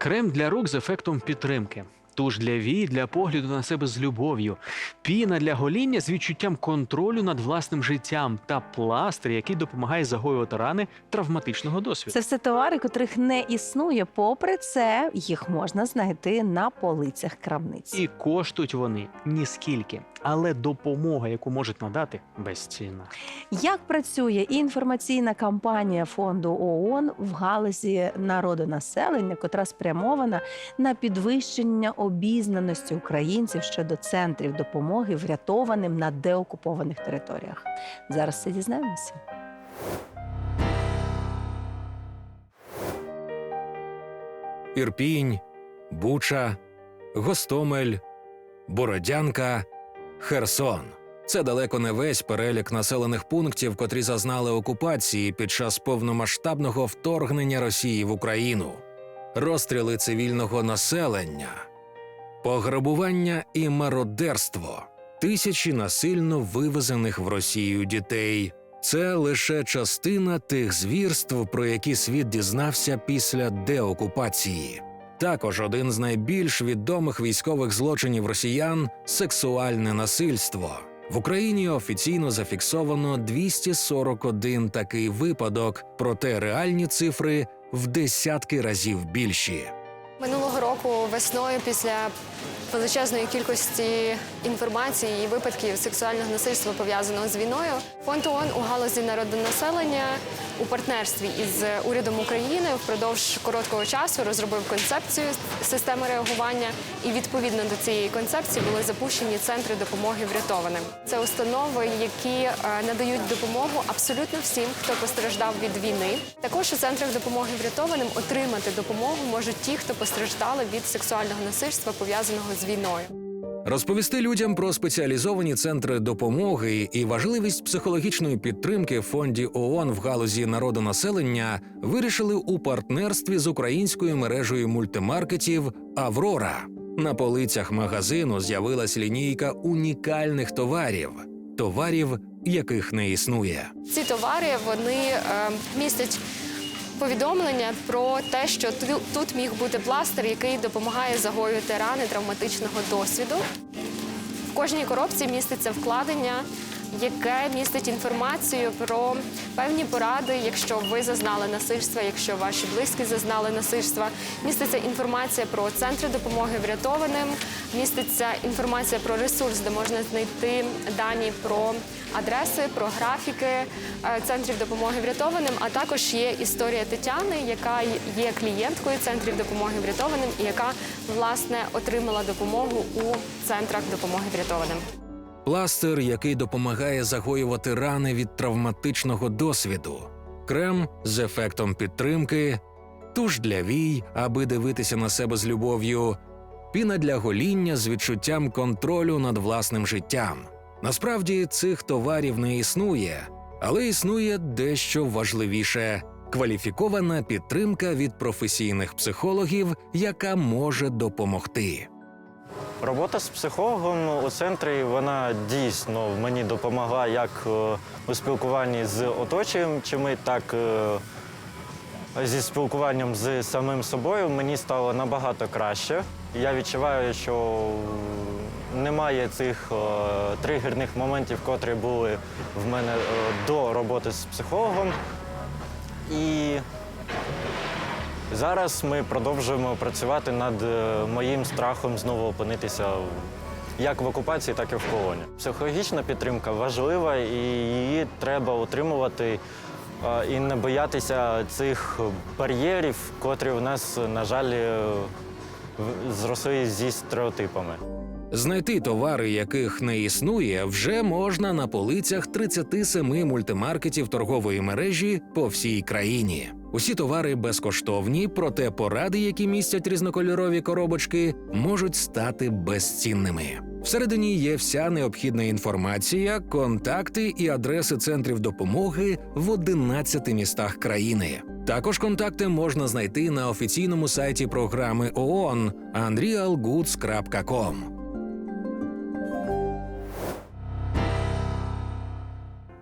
Крем для рук з ефектом підтримки. Туш для вій для погляду на себе з любов'ю, піна для гоління з відчуттям контролю над власним життям та пластир, який допомагає загоювати рани травматичного досвіду. Це все товари, котрих не існує. Попри це, їх можна знайти на полицях крамниць. І коштують вони ніскільки, але допомога, яку можуть надати, безцінна. Як працює інформаційна кампанія фонду ООН в галузі народонаселення, котра спрямована на підвищення обізнаності українців щодо центрів допомоги врятованим на деокупованих територіях? Зараз все дізнаємося. Ірпінь, Буча, Гостомель, Бородянка, Херсон. Це далеко не весь перелік населених пунктів, котрі зазнали окупації під час повномасштабного вторгнення Росії в Україну, розстріли цивільного населення, пограбування і мародерство, тисячі насильно вивезених в Росію дітей. Це лише частина тих звірств, про які світ дізнався після деокупації. Також один з найбільш відомих військових злочинів росіян сексуальне насильство. В Україні офіційно зафіксовано 241 такий випадок, проте реальні цифри в десятки разів більші. Року весною після величезної кількості інформації і випадків сексуального насильства пов'язаного з війною, фонд ООН у галузі народонаселення у партнерстві із урядом України впродовж короткого часу розробив концепцію системи реагування, і відповідно до цієї концепції були запущені центри допомоги врятованим. Це установи, які е, надають допомогу абсолютно всім, хто постраждав від війни. Також у центрах допомоги врятованим отримати допомогу можуть ті, хто постраждали від сексуального насильства пов'язаного з війною. Розповісти людям про спеціалізовані центри допомоги і важливість психологічної підтримки в фонді ООН в галузі народонаселення вирішили у партнерстві з українською мережею мультимаркетів Аврора. На полицях магазину з'явилась лінійка унікальних товарів, товарів, яких не існує. Ці товари вони е, містять повідомлення про те, що тут міг бути пластир, який допомагає загоювати рани травматичного досвіду. В кожній коробці міститься вкладення, яке містить інформацію про певні поради, якщо ви зазнали насильства, якщо ваші близькі зазнали насильства. Міститься інформація про центри допомоги врятованим, міститься інформація про ресурс, де можна знайти дані про адреси, про графіки е, центрів допомоги врятованим. А також є історія Тетяни, яка є клієнткою центрів допомоги врятованим і яка власне отримала допомогу у центрах допомоги врятованим. Пластир, який допомагає загоювати рани від травматичного досвіду, крем з ефектом підтримки, туш для вій, аби дивитися на себе з любов'ю, піна для гоління з відчуттям контролю над власним життям. Насправді цих товарів не існує, але існує дещо важливіше кваліфікована підтримка від професійних психологів, яка може допомогти. Робота з психологом у центрі вона дійсно мені допомогла як е, у спілкуванні з оточуючими, так е, зі спілкуванням з самим собою. Мені стало набагато краще. Я відчуваю, що немає цих е, тригерних моментів, котрі були в мене до роботи з психологом. І Зараз ми продовжуємо працювати над е, моїм страхом знову опинитися як в окупації, так і в полоні. Психологічна підтримка важлива і її треба утримувати е, і не боятися цих бар'єрів, котрі в нас, на жаль, е, зросли зі стереотипами. Знайти товари, яких не існує, вже можна на полицях 37 мультимаркетів торгової мережі по всій країні. Усі товари безкоштовні, проте поради, які містять різнокольорові коробочки, можуть стати безцінними. Всередині є вся необхідна інформація, контакти і адреси центрів допомоги в 11 містах країни. Також контакти можна знайти на офіційному сайті програми ООН unrealgoods.com.